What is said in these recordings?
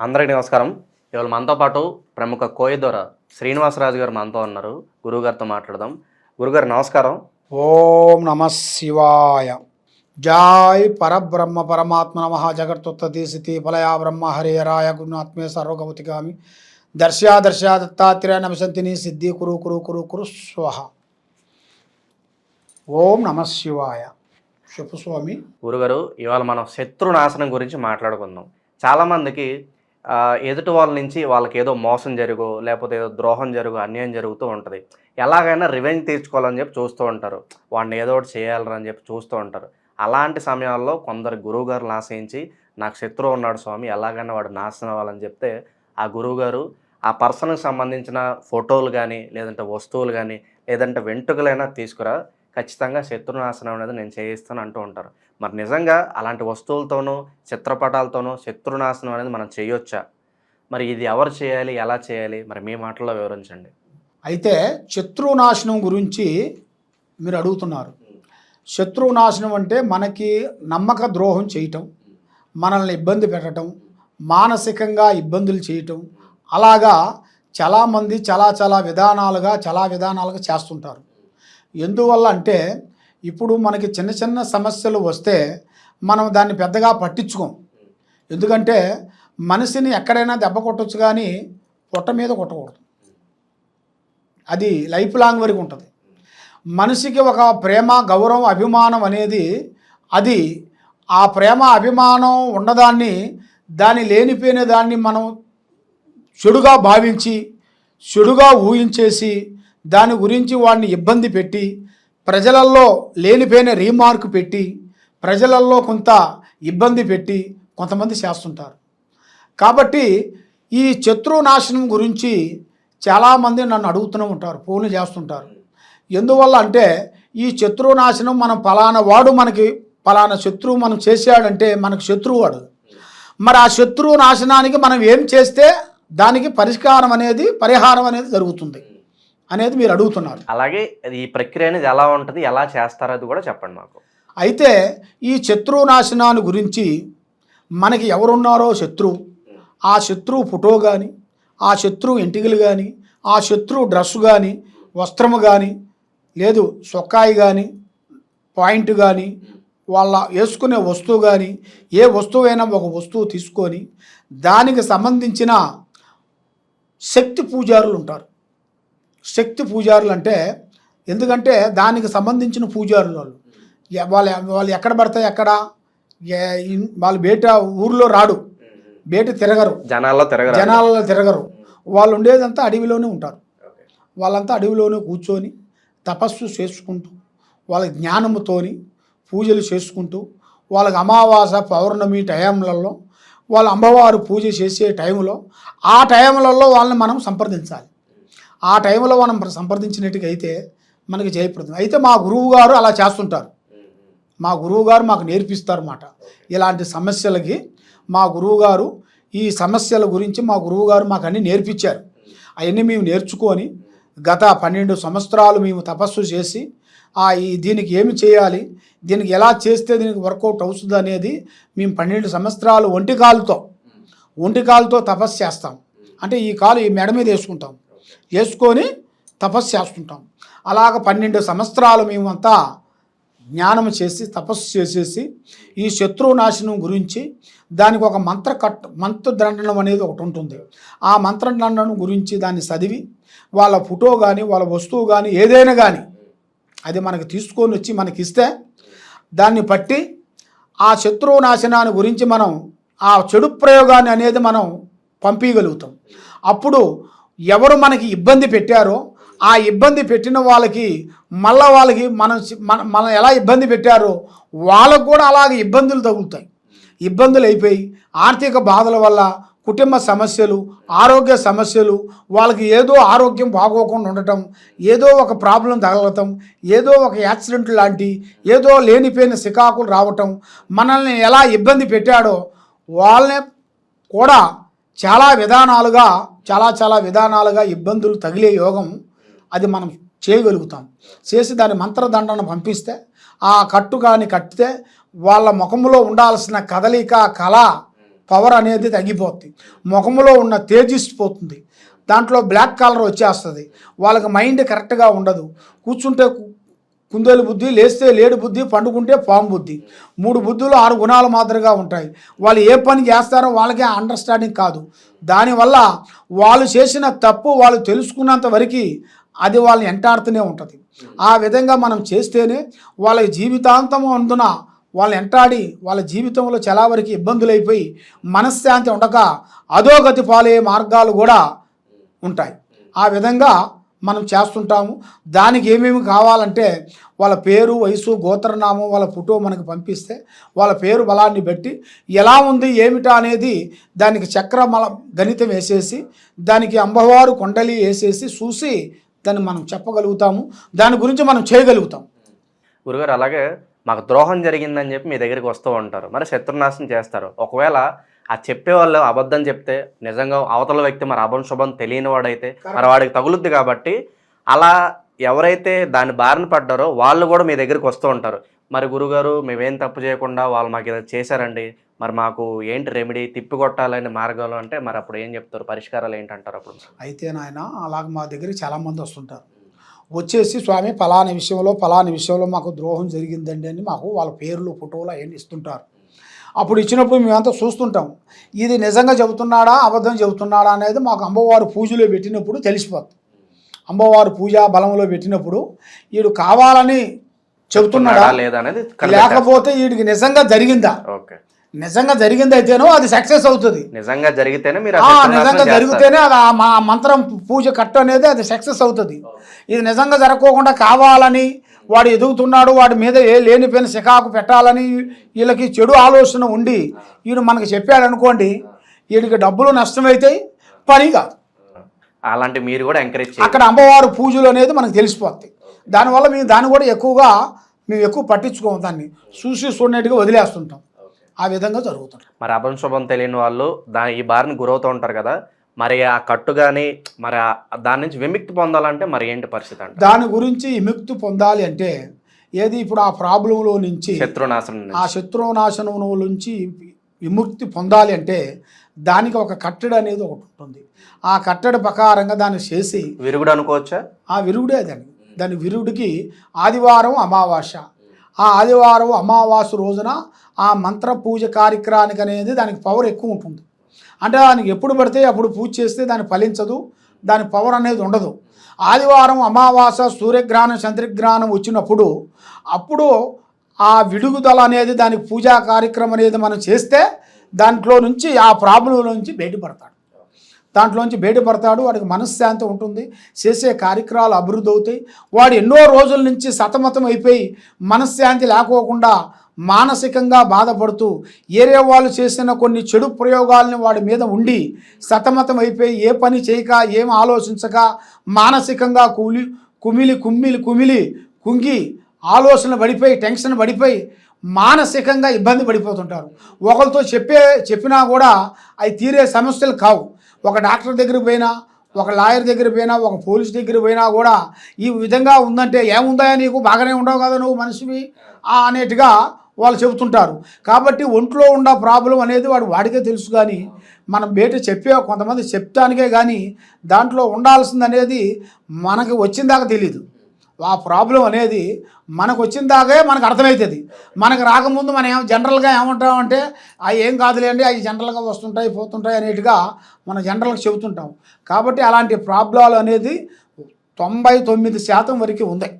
అందరికీ నమస్కారం. ఇవాళ మనతో పాటు ప్రముఖ కోయదొర శ్రీనివాసరాజు గారు మనతో ఉన్నారు. గురువుగారితో మాట్లాడదాం. గురుగారు నమస్కారం. ఓం నమ శివాయ. జాయ్ పరబ్రహ్మ పరమాత్మ నమ జగత్తుత్తది స్థితి ఫలయా బ్రహ్మ హరిహరాయ గురునాత్మే సర్వగవతిగామి దర్శా దర్శా దత్తాత్రేయ నమసంతిని సిద్ధి కురు కురు కురు కురు స్వహ. ఓం నమ శివాయ. చెప్పు స్వామి. గురుగారు ఇవాళ మనం శత్రునాశనం గురించి మాట్లాడుకుందాం. చాలామందికి ఎదుటి వాళ్ళ నుంచి వాళ్ళకి ఏదో మోసం జరుగు లేకపోతే ఏదో ద్రోహం జరుగు అన్యాయం జరుగుతూ ఉంటుంది. ఎలాగైనా రివెంజ్ తీర్చుకోవాలని చెప్పి చూస్తూ ఉంటారు. వాడిని ఏదో ఒకటి చేయాలని చెప్పి చూస్తూ ఉంటారు. అలాంటి సమయాల్లో కొందరు గురువుగారిని గారు ఆశ్రయించి నాకు శత్రువు ఉన్నాడు స్వామి ఎలాగైనా వాడు నాశనం అవ్వాలని చెప్తే ఆ గురువుగారు ఆ పర్సన్కి సంబంధించిన ఫోటోలు కానీ లేదంటే వస్తువులు కానీ లేదంటే వెంట్రుకలైనా తీసుకురా. ఖచ్చితంగా శత్రునాశనం అనేది నేను చేయిస్తాను అంటూ ఉంటారు. మరి నిజంగా అలాంటి వస్తువులతోనూ చిత్రపటాలతోనూ శత్రునాశనం అనేది మనం చేయొచ్చా? మరి ఇది ఎవరు చేయాలి? ఎలా చేయాలి? మరి మీ మాటల్లో వివరించండి. అయితే శత్రునాశనం గురించి మీరు అడుగుతున్నారు. శత్రునాశనం అంటే మనకి నమ్మక ద్రోహం చేయటం మనల్ని ఇబ్బంది పెట్టడం మానసికంగా ఇబ్బందులు చేయటం అలాగా చాలామంది చాలా చాలా విధానాలుగా చాలా విధానాలుగా చేస్తుంటారు. ఎందువల్ల అంటే ఇప్పుడు మనకి చిన్న చిన్న సమస్యలు వస్తే మనం దాన్ని పెద్దగా పట్టించుకోం. ఎందుకంటే మనిషిని ఎక్కడైనా దెబ్బ కొట్టచ్చు కానీ పొట్ట మీద కొట్టకూడదు. అది లైఫ్ లాంగ్ వరకు ఉంటుంది. మనిషికి ఒక ప్రేమ గౌరవం అభిమానం అనేది అది ఆ ప్రేమ అభిమానం ఉన్నదాన్ని దాన్ని లేనిపోయిన దాన్ని మనం చెడుగా భావించి చెడుగా ఊహించేసి దాని గురించి వాడిని ఇబ్బంది పెట్టి ప్రజలల్లో లేనిపోయిన రీమార్క్ పెట్టి ప్రజలల్లో కొంత ఇబ్బంది పెట్టి కొంతమంది చేస్తుంటారు. కాబట్టి ఈ శత్రునాశనం గురించి చాలామంది నన్ను అడుగుతూనే ఉంటారు ఫోన్లు చేస్తుంటారు. ఎందువల్ల అంటే ఈ శత్రునాశనం మనం ఫలానా వాడు మనకి ఫలానా శత్రువు మనం చేసాడంటే మనకు శత్రువు వాడు మరి ఆ శత్రువు నాశనానికి మనం ఏం చేస్తే దానికి పరిష్కారం అనేది పరిహారం అనేది జరుగుతుంది. అనేది మీరు అడుగుతున్నారు. అలాగే ఈ ప్రక్రియ అనేది ఎలా ఉంటుంది ఎలా చేస్తారో అది కూడా చెప్పండి మాకు. అయితే ఈ శత్రువు నాశనాన్ని గురించి మనకి ఎవరున్నారో శత్రువు ఆ శత్రువు ఫోటో కానీ ఆ శత్రువు ఎంటికలు కానీ ఆ శత్రువు డ్రెస్సు కానీ వస్త్రము కానీ లేదు సొక్కాయి కానీ పాయింట్ కానీ వాళ్ళ వేసుకునే వస్తువు కానీ ఏ వస్తువైనా ఒక వస్తువు తీసుకొని దానికి సంబంధించిన శక్తి పూజారులు ఉంటారు. శక్తి పూజారులు అంటే ఎందుకంటే దానికి సంబంధించిన పూజారులు వాళ్ళు. వాళ్ళ వాళ్ళు ఎక్కడ పడతాయి ఎక్కడ? వాళ్ళు బయట ఊర్లో రాడు. బయట తిరగరు. జనాల్లో తిరగరా జనాలలో తిరగరు. వాళ్ళు ఉండేదంతా అడవిలోనే ఉంటారు. వాళ్ళంతా అడవిలోనే కూర్చొని తపస్సు చేసుకుంటూ వాళ్ళ జ్ఞానముతోని పూజలు చేసుకుంటూ వాళ్ళకి అమావాస పౌర్ణమి టైంలలో వాళ్ళ అమ్మవారు పూజ చేసే టైంలో ఆ టైంలలో వాళ్ళని మనం సంప్రదించాలి. ఆ టైంలో మనం సంప్రదించినట్టుకైతే అయితే మనకి జయప్రదం. అయితే మా గురువు గారు అలా చేస్తుంటారు. మా గురువు గారు మాకు నేర్పిస్తారన్నమాట. ఇలాంటి సమస్యలకి మా గురువు గారు ఈ సమస్యల గురించి మా గురువు గారు మాకు అన్నీ నేర్పించారు. అవన్నీ మేము నేర్చుకొని గత పన్నెండు సంవత్సరాలు మేము తపస్సు చేసి ఆ ఈ దీనికి ఏమి చేయాలి దీనికి ఎలా చేస్తే దీనికి వర్కౌట్ అవుతుంది అనేది మేము పన్నెండు సంవత్సరాలు ఒంటి కాలుతో ఒంటి కాలుతో తపస్సు చేస్తాం. అంటే ఈ కాలు ఈ మెడ మీద వేసుకుంటాం. వేసుకొని తపస్సు చేస్తుంటాం. అలాగ పన్నెండు సంవత్సరాలు మేమంతా జ్ఞానం చేసి తపస్సు చేసేసి ఈ శత్రువు నాశనం గురించి దానికి ఒక మంత్ర కట్ మంత్రదండనం అనేది ఒకటి ఉంటుంది. ఆ మంత్రదండనం గురించి దాన్ని చదివి వాళ్ళ ఫోటో కానీ వాళ్ళ వస్తువు కానీ ఏదైనా కానీ అది మనకి తీసుకొని వచ్చి మనకి ఇస్తే దాన్ని పట్టి ఆ శత్రువు నాశనాన్ని గురించి మనం ఆ చెడు ప్రయోగాన్ని అనేది మనం పంపించగలుగుతాం అప్పుడు ఎవరు మనకి ఇబ్బంది పెట్టారో ఆ ఇబ్బంది పెట్టిన వాళ్ళకి మళ్ళా వాళ్ళకి మనం మన మనం ఎలా ఇబ్బంది పెట్టారో వాళ్ళకు కూడా అలాగే ఇబ్బందులు తగులుతాయి. ఇబ్బందులు అయిపోయి ఆర్థిక బాధల వల్ల కుటుంబ సమస్యలు ఆరోగ్య సమస్యలు వాళ్ళకి ఏదో ఆరోగ్యం బాగోకుండా ఉండటం ఏదో ఒక ప్రాబ్లం తగలటం ఏదో ఒక యాక్సిడెంట్ లాంటి ఏదో లేనిపోయిన సికాకులు రావటం మనల్ని ఎలా ఇబ్బంది పెట్టాడో వాళ్ళని కూడా చాలా విధానాలుగా చాలా చాలా విధానాలుగా ఇబ్బందులు తగిలే యోగం అది మనం చేయగలుగుతాం. చేసి దాని మంత్రదండను పంపిస్తే ఆ కట్టు కానీ కట్టితే వాళ్ళ ముఖంలో ఉండాల్సిన కదలిక కళ పవర్ అనేది తగ్గిపోతుంది ముఖంలో ఉన్న తేజిస్పోతుంది దాంట్లో బ్లాక్ కలర్ వచ్చేస్తుంది. వాళ్ళకి మైండ్ కరెక్ట్గా ఉండదు. కూర్చుంటే కుందేలు బుద్ధి లేస్తే లేడు బుద్ధి పండుకుంటే పాము బుద్ధి. మూడు బుద్ధులు ఆరు గుణాలు మాదిరిగా ఉంటాయి. వాళ్ళు ఏ పని చేస్తారో వాళ్ళకే అండర్స్టాండింగ్ కాదు. దానివల్ల వాళ్ళు చేసిన తప్పు వాళ్ళు తెలుసుకున్నంత వరకు అది వాళ్ళని ఎంటాడుతూనే ఉంటుంది. ఆ విధంగా మనం చేస్తేనే వాళ్ళ జీవితాంతం అందున వాళ్ళు ఎంటాడి వాళ్ళ జీవితంలో చాలావరకు ఇబ్బందులు అయిపోయి మనశ్శాంతి ఉండక అధోగతి పాలే మార్గాలు కూడా ఉంటాయి. ఆ విధంగా మనం చేస్తుంటాము. దానికి ఏమేమి కావాలంటే వాళ్ళ పేరు వయసు గోత్రనామం వాళ్ళ ఫోటో మనకు పంపిస్తే వాళ్ళ పేరు బలాన్ని బట్టి ఎలా ఉంది ఏమిటా అనేది దానికి చక్రమల గణితం వేసేసి దానికి అంబవారు కొండలి వేసేసి చూసి దాన్ని మనం చెప్పగలుగుతాము. దాని గురించి మనం చేయగలుగుతాం గురుగారు అలాగే మాకు ద్రోహం జరిగిందని చెప్పి మీ దగ్గరికి వస్తూ ఉంటారు. మరి శత్రునాశనం చేస్తారు. ఒకవేళ ఆ చెప్పే వాళ్ళు అబద్ధం చెప్తే నిజంగా అవతల వ్యక్తి మరి అభం శుభం తెలియని వాడైతే మరి వాడికి తగులుద్ది కాబట్టి అలా ఎవరైతే దాని బారిన పడ్డారో వాళ్ళు కూడా మీ దగ్గరికి వస్తూ ఉంటారు. మరి గురుగారు మేమేం తప్పు చేయకుండా వాళ్ళు మాకు ఏదో చేశారండి? మరి మాకు ఏంటి రెమెడీ తిప్పి కొట్టాలని మార్గాలు అంటే మరి అప్పుడు ఏం చెప్తారు? పరిష్కారాలు ఏంటంటారు అప్పుడు? అయితే నాయన అలాగ మా దగ్గరికి చాలామంది వస్తుంటారు. వచ్చేసి స్వామి ఫలాని విషయంలో ఫలాని విషయంలో మాకు ద్రోహం జరిగిందండి అని మాకు వాళ్ళ పేర్లు ఫోటోలు అవన్నీ ఇస్తుంటారు. అప్పుడు ఇచ్చినప్పుడు మేమంతా చూస్తుంటాం. ఇది నిజంగా చెబుతున్నాడా? అబద్ధం చెబుతున్నాడా? అనేది మాకు అమ్మవారు పూజలో పెట్టినప్పుడు తెలిసిపోతుంది అమ్మవారు పూజ బలంలో పెట్టినప్పుడు వీడు కావాలని చెబుతున్నాడా? లేదా అనేది లేకపోతే వీడికి నిజంగా జరిగిందా? ఓకే. నిజంగా జరిగింది అయితేనో అది సక్సెస్ అవుతుంది. నిజంగా జరిగితేనే మీరు నిజంగా. జరిగితేనే అది ఆ మా మంత్రం పూజ కట్టు అనేది అది సక్సెస్ అవుతుంది. ఇది నిజంగా జరగకోకుండా కావాలని వాడు ఎదుగుతున్నాడు వాడి మీద ఏ లేనిపోయిన శికాకు పెట్టాలని వీళ్ళకి చెడు ఆలోచన ఉండి వీడు మనకి చెప్పాడు అనుకోండి వీడికి డబ్బులు నష్టమైతాయి పని కాదు. అలాంటి మీరు కూడా ఎంకరేజ్ అక్కడ అమ్మవారు పూజలు అనేది మనకు తెలిసిపోతాయి. దానివల్ల మేము దాన్ని కూడా ఎక్కువగా మేము ఎక్కువ పట్టించుకోము దాన్ని. చూసి చూడనట్టుగా వదిలేస్తుంటాం. ఆ విధంగా జరుగుతుంది. మరి అభం శుభం తెలియని వాళ్ళు దా ఈ బారిని గురవుతూ ఉంటారు కదా మరి ఆ కట్టు కానీ మరి దాని నుంచి విముక్తి పొందాలంటే మరి ఏంటి పరిస్థితి అంటే దాని గురించి విముక్తి పొందాలి అంటే ఏది ఇప్పుడు ఆ ప్రాబ్లంలో నుంచి శత్రునాశనం. ఆ శత్రునాశనం నుంచి విముక్తి పొందాలి అంటే దానికి ఒక కట్టడి అనేది ఒకటి ఉంటుంది. ఆ కట్టడి ప్రకారంగా దాన్ని చేసి విరుగుడు అనుకోవచ్చా? ఆ విరుగుడే దాన్ని. దాని విరుగుడికి ఆదివారం అమావాస్య ఆ ఆదివారం అమావాస్య రోజున ఆ మంత్ర పూజ కార్యక్రమానికి అనేది దానికి పవర్ ఎక్కువ ఉంటుంది. అంటే దానికి ఎప్పుడు పడితే అప్పుడు పూజ చేస్తే దాన్ని ఫలించదు దాని పవర్ అనేది ఉండదు. ఆదివారం అమావాస సూర్యగ్రహణం చంద్రగ్రహణం వచ్చినప్పుడు అప్పుడు ఆ విడుగుదల అనేది దానికి పూజా కార్యక్రమం అనేది మనం చేస్తే దాంట్లో నుంచి ఆ ప్రాబ్లం నుంచి బయటపడతాడు. దాంట్లోంచి బయటపడతాడు వాడికి మనశ్శాంతి ఉంటుంది చేసే కార్యక్రమాలు అభివృద్ధి అవుతాయి. వాడు ఎన్నో రోజుల నుంచి సతమతం అయిపోయి మనశ్శాంతి లేకోకుండా మానసికంగా బాధపడుతూ ఏరే వాళ్ళు చేసిన కొన్ని చెడు ప్రయోగాలని వాడి మీద ఉండి సతమతం అయిపోయి ఏ పని చేయక ఏం ఆలోచించక మానసికంగా కూలి కుమిలి కుమ్మిలి కుమిలి కుంగి ఆలోచన పడిపోయి టెన్షన్ పడిపోయి మానసికంగా ఇబ్బంది పడిపోతుంటారు. ఒకరితో చెప్పే చెప్పినా కూడా అవి తీరే సమస్యలు కావు. ఒక డాక్టర్ దగ్గరికి పోయినా ఒక లాయర్ దగ్గర పోయినా ఒక పోలీస్ దగ్గర పోయినా కూడా ఈ విధంగా ఉందంటే ఏముందా నీకు? బాగానే ఉండవు కదా నువ్వు మనిషివి? అనేట్టుగా వాళ్ళు చెబుతుంటారు. కాబట్టి ఒంట్లో ఉన్న ప్రాబ్లం అనేది వాడు వాడికే తెలుసు కానీ మనం బయట చెప్పే కొంతమంది చెప్తానికే కానీ దాంట్లో ఉండాల్సింది అనేది మనకి వచ్చినదాకా తెలియదు ఆ ప్రాబ్లం అనేది మనకు వచ్చిందాకే మనకు అర్థమవుతుంది మనకు రాకముందు మనం ఏం జనరల్గా ఏమంటామంటే అవి ఏం కాదులేండి అవి జనరల్గా వస్తుంటాయి పోతుంటాయి అనేట్టుగా మనం జనరల్గా చెబుతుంటాం. కాబట్టి అలాంటి ప్రాబ్లాలు అనేది తొంభై తొమ్మిది శాతం వరకు ఉంది.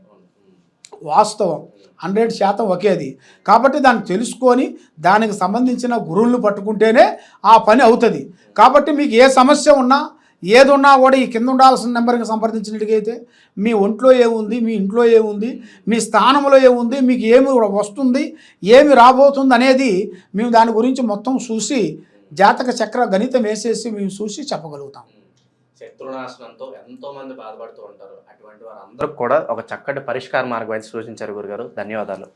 వాస్తవం. హండ్రెడ్ శాతం ఒకేది. కాబట్టి దాన్ని తెలుసుకొని దానికి సంబంధించిన గురువులను పట్టుకుంటేనే ఆ పని అవుతుంది. కాబట్టి మీకు ఏ సమస్య ఉన్నా ఏది ఉన్నా కూడా ఈ కింద ఉండాల్సిన నెంబర్కి సంప్రదించినట్టుగైతే మీ ఒంట్లో ఏముంది మీ ఇంట్లో ఏముంది మీ స్థానంలో ఏముంది మీకు ఏమి వస్తుంది ఏమి రాబోతుంది అనేది మేము దాని గురించి మొత్తం చూసి జాతక చక్ర గణితం వేసేసి మేము చూసి చెప్పగలుగుతాం. శత్రునాశనంతో ఎంతో మంది బాధపడుతూ ఉంటారు. అటువంటి వారందరూ కూడా ఒక చక్కటి పరిష్కార మార్గం అయితే సూచించారు గురుగారు. ధన్యవాదాలు.